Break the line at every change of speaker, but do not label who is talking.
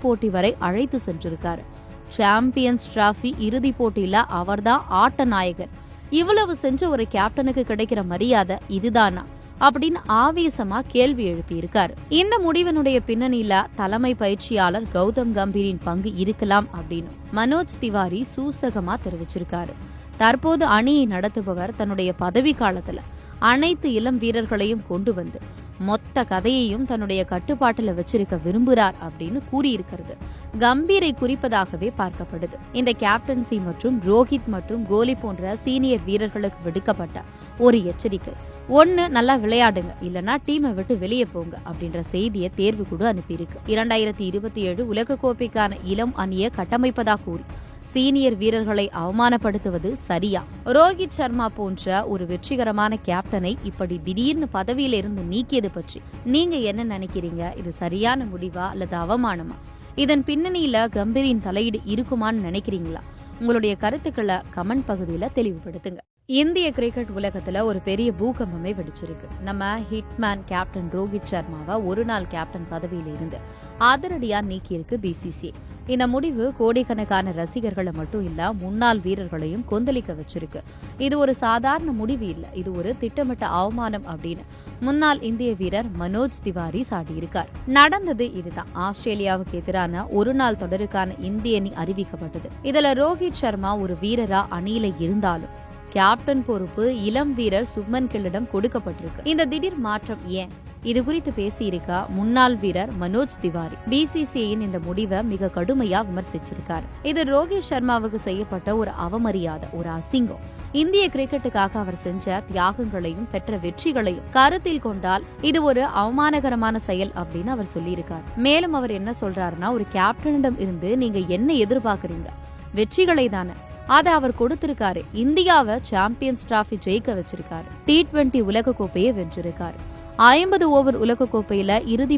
போட்டி வரை அழைத்து சென்றிருக்காரு. சாம்பியன்ஸ் டிராஃபி இறுதி போட்டியில அவர்தான் ஆட்ட நாயகர் இவ்வளவு செஞ்ச ஒரு கேப்டனுக்கு கிடைக்கிற மரியாதை இதுதானா? அப்படின்னு ஆவேசமா கேள்வி எழுப்பியிருக்காரு. இந்த முடிவினுடைய பின்னணியில தலைமை பயிற்சியாளர் கௌதம் கம்பீரின் பங்கு இருக்கலாம் அப்படின்னு மனோஜ் திவாரி சூசகமா தெரிவிச்சிருக்காரு. தற்போது அணியை நடத்துபவர் தன்னுடைய பதவி காலத்துல அனைத்து இளம் வீரர்களையும் கொண்டு வந்து மொத்த கதையையும் தன்னுடைய கட்டுப்பாட்டுல வச்சிருக்க விரும்புகிறார் அப்படின்னு கூறியிருக்கிறது. கம்பீரை குறிப்பதாகவே பார்க்கப்படுது. இந்த கேப்டன்சி மற்றும் ரோஹித் மற்றும் கோலி போன்ற சீனியர் வீரர்களுக்கு விடுக்கப்பட்ட ஒரு எச்சரிக்கை. ஒன்னு நல்லா விளையாடுங்க. இல்லனா டீமை விட்டு வெளியே போங்க அப்படின்ற செய்தியை தேர்வு குழு அனுப்பியிருக்கு. இரண்டாயிரத்தி இருபத்தி ஏழு உலகக்கோப்பைக்கான இளம் அணியை கட்டமைப்பதாக கூறி. சீனியர் வீரர்களை அவமானப்படுத்துவது சரியா? ரோஹித் சர்மா போன்ற ஒரு வெற்றிகரமான கேப்டனை இப்படி திடீர்னு பதவியிலிருந்து நீக்கியது பற்றி நீங்க என்ன நினைக்கிறீங்க? இது சரியான முடிவா அல்லது அவமானமா? இதன் பின்னணியில கம்பீரின் தலையீடு இருக்குமான்னு நினைக்கிறீங்களா? உங்களுடைய கருத்துக்களை கமெண்ட் பகுதியில தெளிவுபடுத்துங்க. இந்திய கிரிக்கெட் உலகத்துல ஒரு பெரிய பூகம்பமே வெடிச்சிருக்கு. நம்ம ஹிட்மேன் கேப்டன் ரோஹித் சர்மாவை ஒரு நாள் கேப்டன் பதவியில இருந்து அதிரடியா நீக்கியிருக்கு பிசிசிஐ இந்த முடிவு கோடிக்கணக்கான ரசிகர்களை மட்டும் இல்ல முன்னாள் வீரர்களையும் கொந்தளிக்க வச்சிருக்கு. இது ஒரு சாதாரண முடிவு இல்ல. இது ஒரு திட்டமிட்ட அவமானம் அப்படின்னு முன்னாள் இந்திய வீரர் மனோஜ் திவாரி சாடியிருக்கார். நடந்தது இதுதான். ஆஸ்திரேலியாவுக்கு எதிரான ஒரு நாள் தொடருக்கான இந்திய அணி அறிவிக்கப்பட்டது. இதுல ரோஹித் சர்மா ஒரு வீரரா அணியில இருந்தாலும் கேப்டன் பொறுப்பு இளம் வீரர் சுப்மன் கில்லிடம் கொடுக்கப்பட்டிருக்கு. இந்த திடீர் மாற்றம் ஏன்? இது குறித்து பேசியிருக்கா முன்னாள் வீரர் மனோஜ் திவாரி. பிசிசிஐயின் இந்த முடிவை மிக கடுமையா விமர்சிச்சிருக்கார். இது ரோஹித் சர்மாவுக்கு செய்யப்பட்ட ஒரு அவமரியாதை ஒரு அசிங்கம். இந்திய கிரிக்கெட்டுக்காக அவர் செஞ்ச தியாகங்களையும் பெற்ற வெற்றிகளையும் கருத்தில் கொண்டால் இது ஒரு அவமானகரமான செயல் அப்படின்னு அவர் சொல்லியிருக்கார். மேலும் அவர் என்ன சொல்றாருன்னா ஒரு கேப்டனிடம் இருந்து நீங்க என்ன எதிர்பார்க்கறீங்க? வெற்றிகளை தானே? அதை அவர் கொடுத்திருக்காரு. இந்தியாவை சாம்பியன்ஸ் டிராஃபி ஜெயிக்க வச்சிருக்காரு. டி டுவெண்டி உலக கோப்பையை வென்றிருக்காரு. ஐம்பது ஓவர் உலகக்கோப்பையில இறுதி